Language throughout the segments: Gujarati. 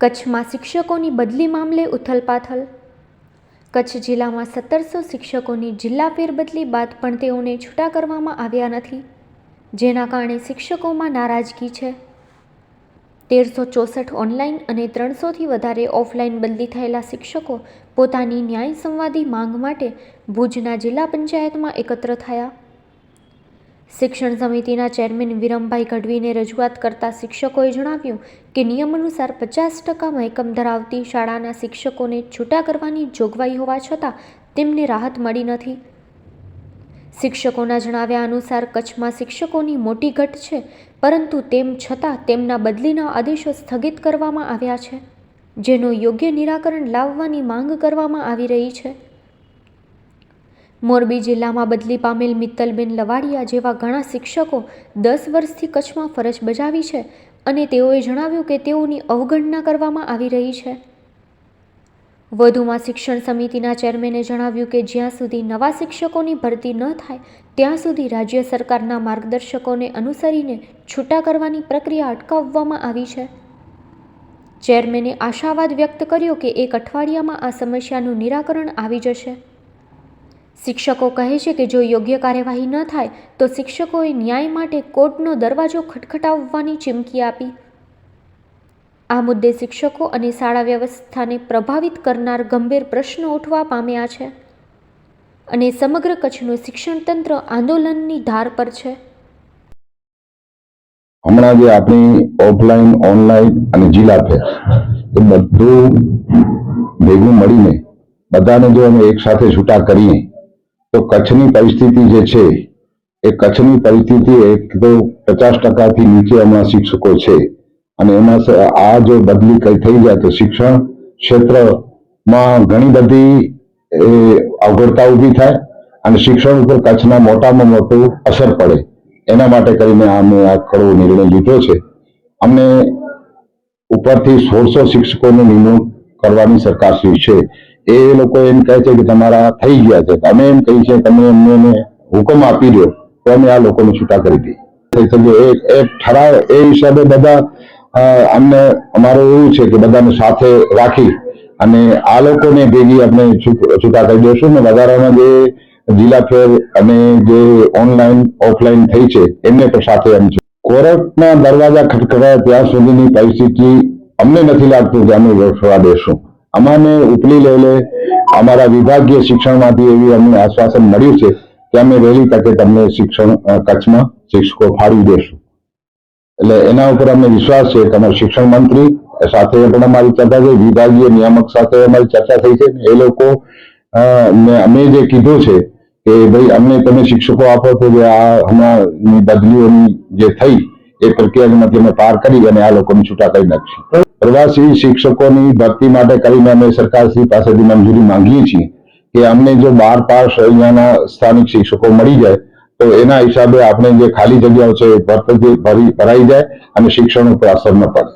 કચ્છમાં શિક્ષકોની બદલી મામલે ઉથલપાથલ કચ્છ જિલ્લામાં સત્તરસો શિક્ષકોની જિલ્લા ફેરબદલી બાદ પણ તેઓને છૂટા કરવામાં આવ્યા નથી, જેના કારણે શિક્ષકોમાં નારાજગી છે. તેરસો ચોસઠ ઓનલાઈન અને ત્રણસોથી વધારે ઓફલાઈન બદલી થયેલા શિક્ષકો પોતાની ન્યાય સંવાદી માંગ માટે ભુજના જિલ્લા પંચાયતમાં એકત્ર થયા. શિક્ષણ સમિતિના ચેરમેન વિરમભાઈ ગઢવીને રજૂઆત કરતા શિક્ષકોએ જણાવ્યું કે નિયમ અનુસાર પચાસ ટકા મહેકમ ધરાવતી શાળાના શિક્ષકોને છૂટા કરવાની જોગવાઈ હોવા છતાં તેમને રાહત મળી નથી. શિક્ષકોના જણાવ્યા અનુસાર કચ્છમાં શિક્ષકોની મોટી ઘટ છે, પરંતુ તેમ છતાં તેમના બદલીના આદેશો સ્થગિત કરવામાં આવ્યા છે, જેનો યોગ્ય નિરાકરણ લાવવાની માંગ કરવામાં આવી રહી છે. મોરબી જિલ્લામાં બદલી પામેલ મિત્તલબેન લવાડિયા જેવા ઘણા શિક્ષકો દસ વર્ષથી કચ્છમાં ફરજ બજાવી છે અને તેઓએ જણાવ્યું કે તેઓની અવગણના કરવામાં આવી રહી છે. વધુમાં શિક્ષણ સમિતિના ચેરમેને જણાવ્યું કે જ્યાં સુધી નવા શિક્ષકોની ભરતી ન થાય, ત્યાં સુધી રાજ્ય સરકારના માર્ગદર્શકોને અનુસરીને છૂટા કરવાની પ્રક્રિયા અટકાવવામાં આવી છે. ચેરમેને આશાવાદ વ્યક્ત કર્યો કે એક અઠવાડિયામાં આ સમસ્યાનું નિરાકરણ આવી જશે. શિક્ષકો કહે છે કે જો યોગ્ય કાર્યવાહી ન થાય, તો શિક્ષકોએ ન્યાય માટે કોર્ટનો દરવાજો ખટખટાવવાની ચીમકી આપી. આ મુદ્દે શિક્ષકો અને શાળા વ્યવસ્થાને પ્રભાવિત કરનાર ગંભીર પ્રશ્નો ઉઠવા પામ્યા છે અને સમગ્ર કચ્છનું શિક્ષણ તંત્ર આંદોલનની ધાર પર છે. હમણાં જે આપણી ઓફલાઈન ઓનલાઈન અને જિલ્લા ફેર એ બધું ભેગું મળીને બધાને જો અમે એક સાથે છૂટા કરીએ તો કચ્છની પરિસ્થિતિ જે છે, એ કચ્છની પરિસ્થિતિ એક તો પચાસ ટકાથી નીચે હમણાં શિક્ષકો છે. અને એમાં આ જો બદલી કઈ થઈ જાય તો શિક્ષણ ક્ષેત્રમાં ઘણી બધી અવગડતા ઊભી થાય અને શિક્ષણ ઉપર કચ્છના મોટામાં મોટું અસર પડે. એના માટે કરીને અમે આ કડવો નિર્ણય લીધો છે. અમને ઉપરથી સોળસો શિક્ષકોની નિમણૂક કરવાની સરકારશ્રી છે. એ લોકો એમ કહે છે કે તમારા થઈ ગયા છે. અમે એમ કહીએ છીએ તમે એમને એમને હુકમ આપી દો. તો અમે આ લોકોને છૂટા કરી દઈએ. એ ઠરાવ, એ હિસાબે બધા અમને, અમારું એવું છે કે બધાને સાથે રાખી અને આ લોકોને ભેગી આપણે છૂટ- કરી દઈશું ને વધારામાં જે જિલ્લા ફેર અને જે ઓનલાઈન, ઓફલાઈન થઈ છે, એમને પણ સાથે એમ છે. કોર્ટના દરવાજા ખટખડાય ત્યાં સુધીની પરિસ્થિતિ અમને નથી લાગતું કે અમે વસવા દેશું અમાને ઉપલી લેવલે અમારા વિભાગીય શિક્ષણમાંથી એવી અમને આશ્વાસન મળ્યું છે કે અમે વહેલી તકે તમને શિક્ષણ કચ્છમાં શિક્ષકો ફાળવી દેશું. એટલે એના ઉપર અમને વિશ્વાસ છે કે અમારા શિક્ષણ મંત્રી સાથે પણ અમારી ચર્ચા થઈ, વિભાગીય નિયામક સાથે અમારી ચર્ચા થઈ છે. એ લોકો ને અમે જે કીધું છે કે ભાઈ અમને તમે શિક્ષકો આપો તો આ હમણાં બદલીઓની જે થઈ એ પ્રક્રિયામાંથી અમે પાર કરી અને આ લોકોને છૂટા કરી નાખશું પ્રવાસી શિક્ષકોની ભરતી માટે કરીને અમે સરકારશ્રી પાસેથી મંજૂરી માંગીએ છીએ કે અમને જો બાર પાસ અહીંયાના સ્થાનિક શિક્ષકો મળી જાય, તો એના હિસાબે આપણે જે ખાલી જગ્યાઓ છે ભરાઈ જાય અને શિક્ષણ ઉપર અસર ન પડે.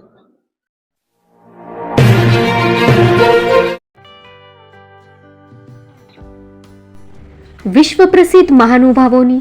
વિશ્વ પ્રસિદ્ધ મહાનુભાવોની